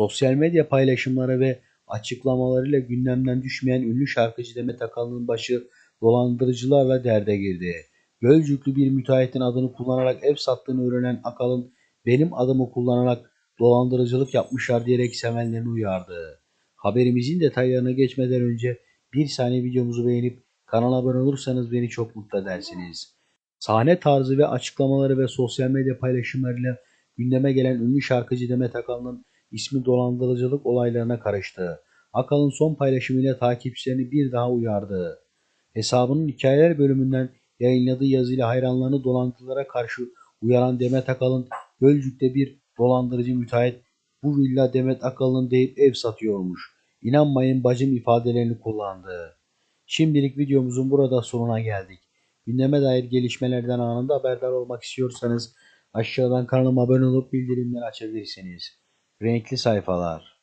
Sosyal medya paylaşımları ve açıklamalarıyla gündemden düşmeyen ünlü şarkıcı Demet Akalın'ın başı dolandırıcılarla derde girdi. Gölcüklü bir müteahhitin adını kullanarak ev sattığını öğrenen Akalın, benim adımı kullanarak dolandırıcılık yapmışlar diyerek sevenlerini uyardı. Haberimizin detaylarına geçmeden önce bir saniye videomuzu beğenip kanala abone olursanız beni çok mutlu edersiniz. Sahne tarzı ve açıklamaları ve sosyal medya paylaşımlarıyla gündeme gelen ünlü şarkıcı Demet Akalın'ın ismi dolandırıcılık olaylarına karıştı. Akalın son paylaşımıyla takipçilerini bir daha uyardı. Hesabının hikayeler bölümünden yayınladığı yazıyla hayranlarını dolandırıcılara karşı uyaran Demet Akalın, Gölcük'te bir dolandırıcı müteahhit bu villa Demet Akalın deyip ev satıyormuş. İnanmayın bacım ifadelerini kullandı. Şimdilik videomuzun burada sonuna geldik. Gündeme dair gelişmelerden anında haberdar olmak istiyorsanız aşağıdan kanalıma abone olup bildirimleri açabilirsiniz. Renkli sayfalar.